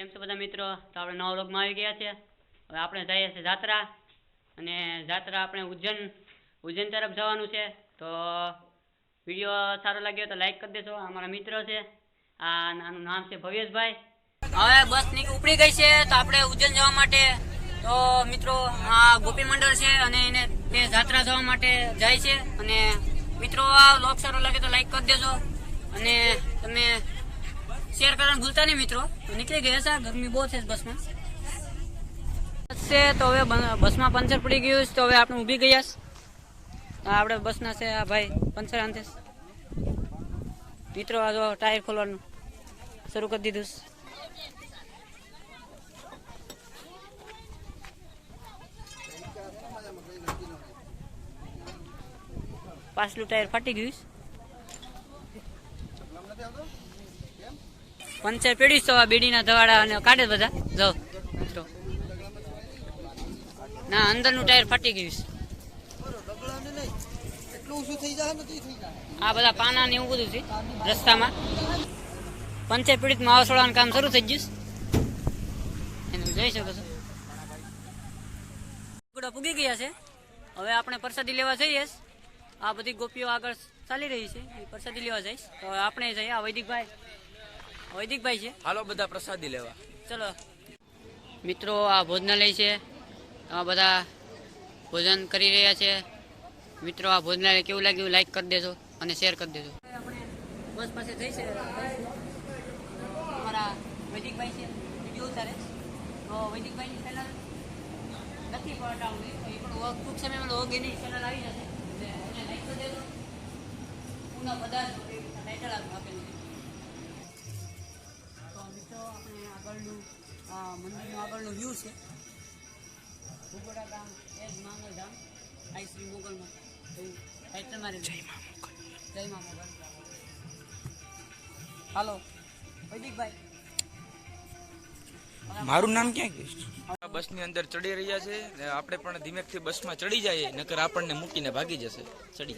કેમ છો બધા મિત્રો? તો આપણે નવા વ્લોગમાં આવી ગયા છે. હવે આપણે જઈએ છીએ જાત્રા. અને જાત્રા આપણે ઉજ્જૈન ઉજ્જૈન તરફ જવાનું છે. તો વીડિયો સારો લાગ્યો તો લાઈક કરી દેજો. અમારા મિત્ર છે. આ આનું નામ છે ભવ્યેશભાઈ. હવે બસ નીકળી ઉપડી ગઈ છે તો આપણે ઉજ્જૈન જવા માટે. તો મિત્રો, આ ગોપી મંડળ છે અને એને તે જાત્રા જવા માટે જાય છે. અને મિત્રો, આ વ્લોગ સારો લાગે તો લાઈક કરી દેજો. અને તમે શેર ભૂલતા નહીં મિત્રો નીકળી ગયા છે. ગરમી બહુ છે બસમાં. બસ છે તો હવે બસમાં પંચર પડી ગયું છે. તો હવે આપણે ઊભી ગયા છે. આપણે બસના છે. આ ભાઈ, પંચર આંતે મિત્રો, આ જો ટાયર ખોલવાનું. શરૂ કરી દીધું. પાછલું ટાયર ફાટી ગયું છે. પંચર પીડી તો બેડીના ધવાડા અને કાઢે બધા. જો મિત્રો. ના, અંદરનું ટાયર ફાટી ગયું છે. આ બધા પાના ને એવું બધું છે, રસ્તામાં. પંચર પીડિતમાં કામ શરૂ થઈ ગયું એનું જઈ શકો છો. ઘોડા પૂગી ગયા છે. હવે આપણે પ્રસાદી લેવા જઈએ. આ બધી ગોપીઓ આગળ ચાલી રહી છે. પ્રસાદી લેવા જઈશ તો આપણે જઈએ આ વૈદિકભાઈ. વૈદિકભાઈ છે? હાલો બધા પ્રસાદી લેવા. ચલો. મિત્રો આ ભોજનાલય છે. આમાં બધા ભોજન કરી રહ્યા છે. મિત્રો આ ભોજનાલય કેવું લાગ્યું? લાઈક કરી દેજો અને શેર કરી દેજો. આપણે બસ પાસે જઈ છે અમારા વૈદિકભાઈ છે. વીડિયો ઉતારે. તો વૈદિકભાઈની ચેનલ નથી પટાવવી એ પણ વર્ક ટૂંક સમયમાં લોગ એની ચેનલ આવી જશે. એટલે એને લાઈક કરી દેજો. પૂના બધા જ ટાઇટલ આપેલું મંદિરનું આગળનું વ્યૂ છે. ભૂગોડા ગામ એ જ માંગલ ધામ આઈ શ્રી મોગલમાં એવું ટાઇટલ મારી જય મા મોગલ. જય મા મોગલ. હાલો વૈદિકભાઈ. મારું નામ ક્યાં ગયું બસની અંદર ચડી રહ્યા છે આપણે પણ ધીમેકથી બસમાં ચડી જઈએ નકર આપણને મૂકીને ભાગી જશે. ચડી